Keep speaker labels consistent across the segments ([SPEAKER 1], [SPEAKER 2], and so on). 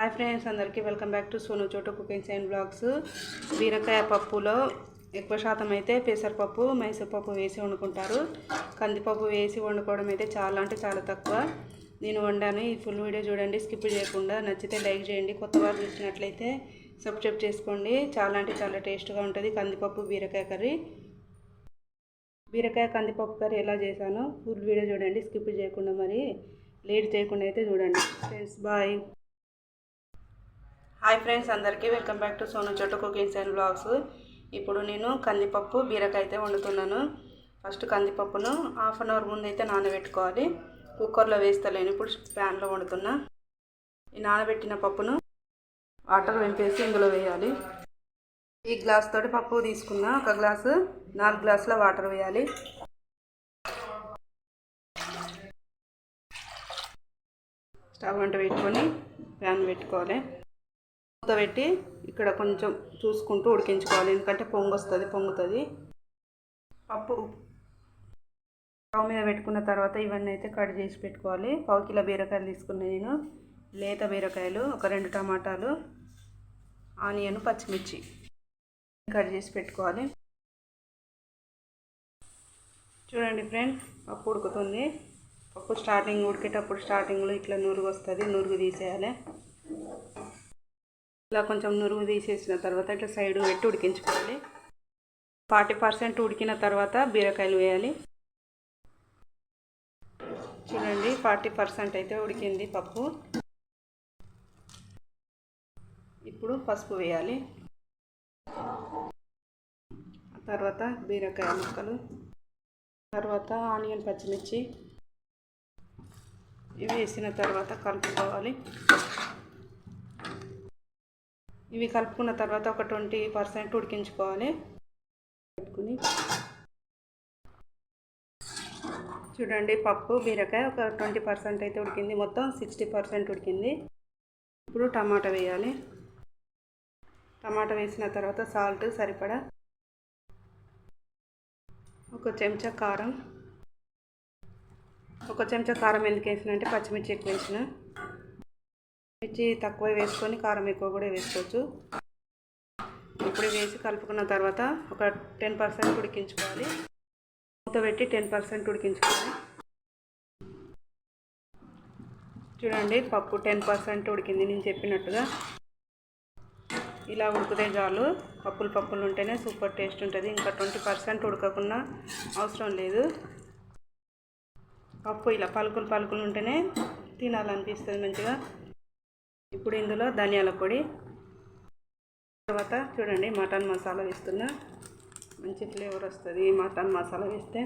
[SPEAKER 1] Hi friends అందరికీ welcome back to Sonu Chotu cookings and blogs బీరకాయ పప్పులో ఎక్కువ శాతం అయితే పెసరపప్పు మైసూర్పప్పు వేసి వండుకుంటారు. కందిపప్పు వేసి వండుకోవడం అయితే చాలా అంటే చాలా తక్కువ. నేను వండాను ఈ ఫుల్ వీడియో చూడండి స్కిప్ చేయకుండా నచ్చితే లైక్ చేయండి. కొత్త వారు చూసినట్లయితే సబ్స్క్రైబ్ చేసుకోండి. చాలా అంటే చాలా టేస్ట్గా ఉంటుంది కందిపప్పు బీరకాయ కర్రీ. బీరకాయ కందిపప్పు కర్రీ ఎలా చేశానో ఫుల్ వీడియో చూడండి స్కిప్ చేయకుండా మరి లేట్ చేయకుండా అయితే చూడండి. ఫ్రెండ్స్ బాయ్ హాయ్ ఫ్రెండ్స్ అందరికీ welcome back to Sonu Chotu cookings and vlogs. ఇప్పుడు నేను కందిపప్పు బీరకాయ అయితే వండుతున్నాను. ఫస్ట్ కందిపప్పును హాఫ్ అన్ అవర్ ముందు అయితే నానబెట్టుకోవాలి. కుక్కర్లో వేస్తలేను ఇప్పుడు ప్యాన్లో వండుతున్నా. ఈ నానబెట్టిన పప్పును వాటర్ వెంపేసి ఇందులో వేయాలి. ఈ గ్లాస్ తోటి పప్పు తీసుకున్నా ఒక గ్లాసు నాలుగు గ్లాసుల వాటర్ వేయాలి. స్టవ్ వంట పెట్టుకొని ప్యాన్ పెట్టుకోవాలి. మూత పెట్టి ఇక్కడ కొంచెం చూసుకుంటూ ఉడికించుకోవాలి. ఎందుకంటే పొంగు వస్తుంది పొంగుతుంది. పప్పు స్టవ్ మీద పెట్టుకున్న తర్వాత ఇవన్నీ అయితే కట్ చేసి పెట్టుకోవాలి. పావు కిలో బీరకాయలు తీసుకున్నా నేను. లేత బీరకాయలు ఒక రెండు టమాటాలు ఆనియన్ పచ్చిమిర్చి కట్ చేసి పెట్టుకోవాలి. చూడండి ఫ్రెండ్ పప్పు ఉడుకుతుంది. పప్పు స్టార్టింగ్ ఉడికేటప్పుడు స్టార్టింగ్లో ఇట్లా నురుగు వస్తుంది నురుగు తీసేయాలి. ఇలా కొంచెం నురుగు తీసేసిన తర్వాత ఇట్లా సైడ్ పెట్టి ఉడికించుకోవాలి. ఫార్టీ పర్సెంట్ ఉడికిన తర్వాత బీరకాయలు వేయాలి. చూడండి ఫార్టీ పర్సెంట్ అయితే ఉడికింది పప్పు. ఇప్పుడు పసుపు వేయాలి. తర్వాత బీరకాయ ముక్కలు. తర్వాత ఆనియన్ పచ్చిమిర్చి. ఇవి వేసిన తర్వాత కలుపుకోవాలి. ఇవి కలుపుకున్న తర్వాత ఒక ట్వంటీ పర్సెంట్ ఉడికించుకోవాలి. పెట్టుకుని చూడండి పప్పు బీరకాయ ఒక ట్వంటీ పర్సెంట్ అయితే ఉడికింది. మొత్తం సిక్స్టీ పర్సెంట్ ఉడికింది. ఇప్పుడు టమాటా వేయాలి. టమాటా వేసిన తర్వాత సాల్ట్ సరిపడా ఒక చెంచా కారం. ఒక చెంచా కారం ఎందుకు వేసిన అంటే పచ్చిమిర్చి ఎక్కువ వేసిన. మిర్చి తక్కువ వేసుకొని కారం ఎక్కువ కూడా వేసుకోవచ్చు. ఇప్పుడు వేసి కలుపుకున్న తర్వాత ఒక టెన్ పర్సెంట్ ఉడికించుకోవాలి. మూత పెట్టి టెన్ పర్సెంట్ ఉడికించుకోవాలి. చూడండి పప్పు టెన్ పర్సెంట్ ఉడికింది. నేను చెప్పినట్టుగా ఇలా ఉడికితే చాలు. పప్పులు పప్పులు ఉంటేనే సూపర్ టేస్ట్ ఉంటుంది. ఇంకా ట్వంటీ పర్సెంట్ ఉడకకుండా అవసరం లేదు. పప్పు ఇలా పలుకులు పలుకులు ఉంటేనే తినాలనిపిస్తుంది మంచిగా. ఇప్పుడు ఇందులో ధనియాల పొడి. తర్వాత చూడండి మటన్ మసాలా వేస్తున్నా. మంచి ఫ్లేవర్ వస్తుంది మటన్ మసాలా వేస్తే.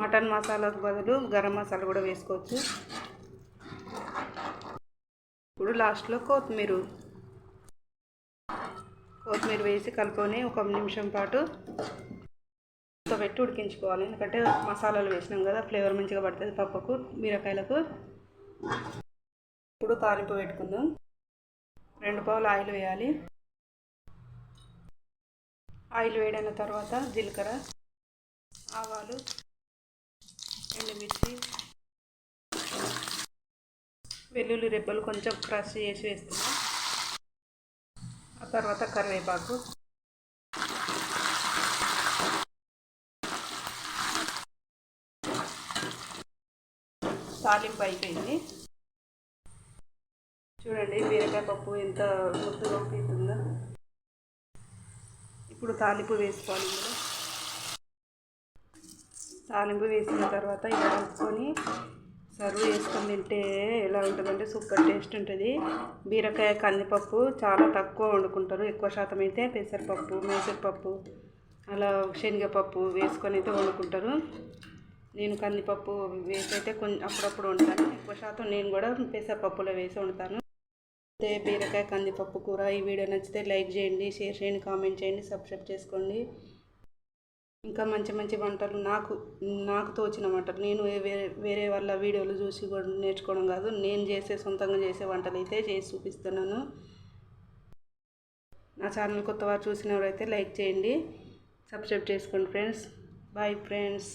[SPEAKER 1] మటన్ మసాలాకు బదులు గరం మసాలా కూడా వేసుకోవచ్చు. ఇప్పుడు లాస్ట్లో కొత్తిమీర. కొత్తిమీర వేసి కలుపుకొని ఒక నిమిషం పాటు పెట్టి ఉడికించుకోవాలి. ఎందుకంటే మసాలాలు వేసినాం కదా ఫ్లేవర్ మంచిగా పడుతుంది పప్పుకు బీరకాయలకు. ఇప్పుడు తాలింపు పెట్టుకుందాం. రెండు పావులు ఆయిల్ వేయాలి. ఆయిల్ వేడైన తర్వాత జీలకర్ర ఆవాలు ఎండుమిర్చి వెల్లుల్లి రెబ్బలు కొంచెం క్రష్ చేసి వేస్తున్నాం. ఆ తర్వాత కరివేపాకు. తాలింపు అయిపోయింది. చూడండి బీరకాయ పప్పు ఎంత ముద్దుగా పీతుందో ఇప్పుడు తాలింపు వేసుకోవాలి ఇందులో. తాలింపు వేసిన తర్వాత ఇలా కలుపుకొని సర్వ్ చేసుకొని తింటే ఎలా ఉంటుందంటే సూపర్ టేస్ట్ ఉంటుంది. బీరకాయ కందిపప్పు చాలా తక్కువ వండుకుంటారు. ఎక్కువ శాతం అయితే పెసరపప్పు మైసూర్పప్పు అలా శనగపప్పు వేసుకొని అయితే వండుకుంటారు. నేను కందిపప్పు వేసి అయితే కొంచెం అప్పుడప్పుడు వండుతాను. ఎక్కువ శాతం నేను కూడా పెసరపప్పులో వేసి వండుతాను. అయితే బీరకాయ కందిపప్పు కూర. ఈ వీడియో నచ్చితే లైక్ చేయండి షేర్ చేయండి కామెంట్ చేయండి సబ్స్క్రైబ్ చేసుకోండి. ఇంకా మంచి మంచి వంటలు నాకు నాకు తోచిన వంటలు. నేను వేరే వేరే వాళ్ళ వీడియోలు చూసి నేర్చుకోవడం కాదు. నేను చేసే సొంతంగా చేసే వంటలు అయితే చేసి చూపిస్తున్నాను. నా ఛానల్ కొత్త వారు చూసిన అయితే లైక్ చేయండి. సబ్స్క్రైబ్ చేసుకోండి ఫ్రెండ్స్. Bye friends.